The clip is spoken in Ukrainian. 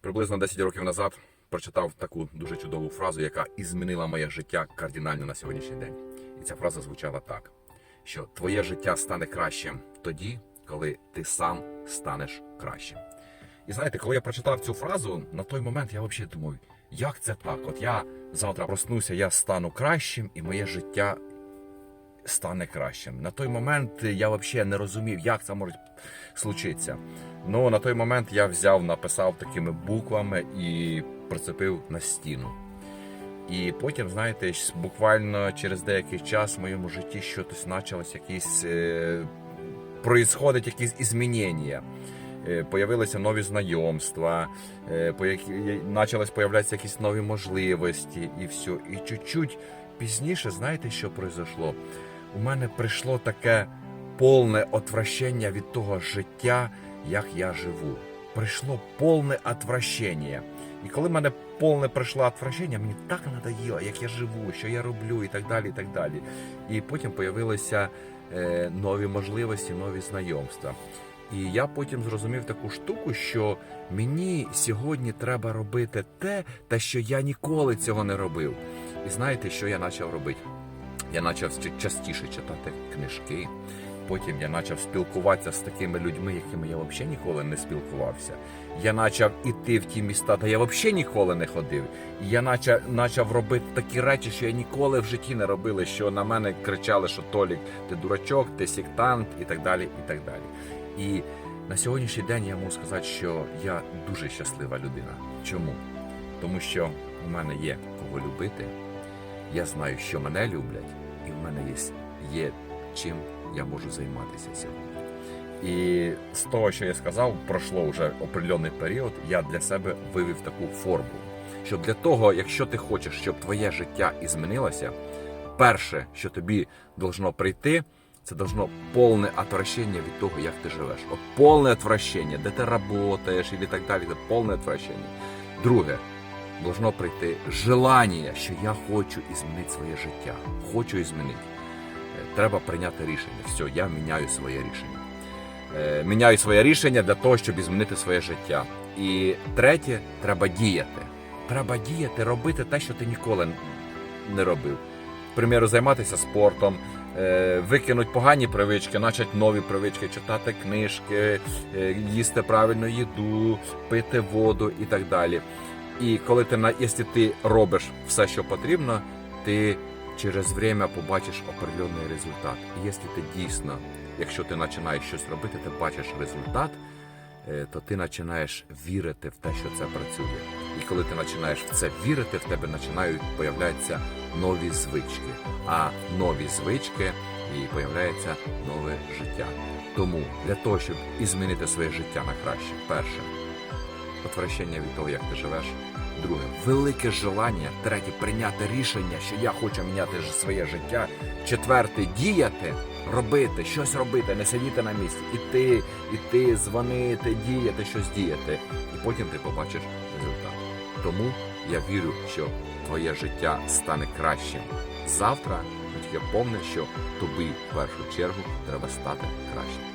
Приблизно 10 років назад прочитав таку дуже чудову фразу, яка і змінила моє життя кардинально на сьогоднішній день. І ця фраза звучала так: що твоє життя стане кращим тоді, коли ти сам станеш кращим. І знаєте, коли я прочитав цю фразу, на той момент я взагалі думаю, як це так? От я завтра проснуся, я стану кращим, і моє життя стане кращим. На той момент я взагалі не розумів, як це може случитися. Ну на той момент я взяв, написав такими буквами і прицепив на стіну. І потім, знаєте, буквально через деякий час в моєму житті щось почалось якісь е, происходить якісь змінення. Е, Появилися нові знайомства, е, по які почались появлятися якісь нові можливості і все. І чуть-чуть пізніше, знаєте, що произошло? У мене прийшло таке повне отвращення від того життя, як я живу. Прийшло повне отвращення. І коли в мене повне прийшло отвращення, мені так надоїло, як я живу, що я роблю, і так далі. І так далі. І потім появилися е, нові можливості, нові знайомства. І я потім зрозумів таку штуку, що мені сьогодні треба робити те, те, що я ніколи цього не робив. І знаєте, що я почав робити? Я почав частіше читати книжки. Потім я почав спілкуватися з такими людьми, якими я взагалі ніколи не спілкувався. Я почав іти в ті міста, де я взагалі ніколи не ходив. І я почав, почав робити такі речі, що я ніколи в житті не робив, що на мене кричали, що Толік, ти дурачок, ти сектант і так далі. І так далі. І на сьогоднішній день я можу сказати, що я дуже щаслива людина. Чому? Тому що у мене є кого любити, я знаю, що мене люблять, і в мене є, є чим я можу займатися сьогодні. І з того, що я сказав, пройшло вже определений період, я для себе вивів таку формулу. Що для того, якщо ти хочеш, щоб твоє життя і змінилося, перше, що тобі должно прийти, це должно повне отвращення від того, як ти живеш. От повне отвращення, де ти працюєш і так далі, це повне отвращення. Друге, должно прийти желання, що я хочу змінити своє життя. Хочу змінити. Треба прийняти рішення. Все, я міняю своє рішення. Е, Міняю своє рішення для того, щоб змінити своє життя. І третє, треба діяти. Треба діяти, робити те, що ти ніколи не робив. К примеру, займатися спортом, е, викинути погані привички, почати нові привички, читати книжки, е, їсти правильну їду, пити воду і так далі. І коли ти на- якщо ти робиш все, що потрібно, ти через время побачиш определенний результат. І якщо ти дійсно, якщо ти починаєш щось робити, ти бачиш результат, е, то ти починаєш вірити в те, що це працює. І коли ти починаєш в це вірити, в тебе починають появлятися нові звички. А нові звички і появляється нове життя. Тому для того, щоб і змінити своє життя на краще, перше отвращення від того, як ти живеш. Друге, велике желання. Третє, прийняти рішення, що я хочу міняти своє життя. Четверте, діяти, робити, щось робити, не сидіти на місці. Іти, іти, дзвонити, діяти, щось діяти. І потім ти побачиш результат. Тому я вірю, що твоє життя стане кращим завтра. Тільки помни, що тобі в першу чергу треба стати кращим.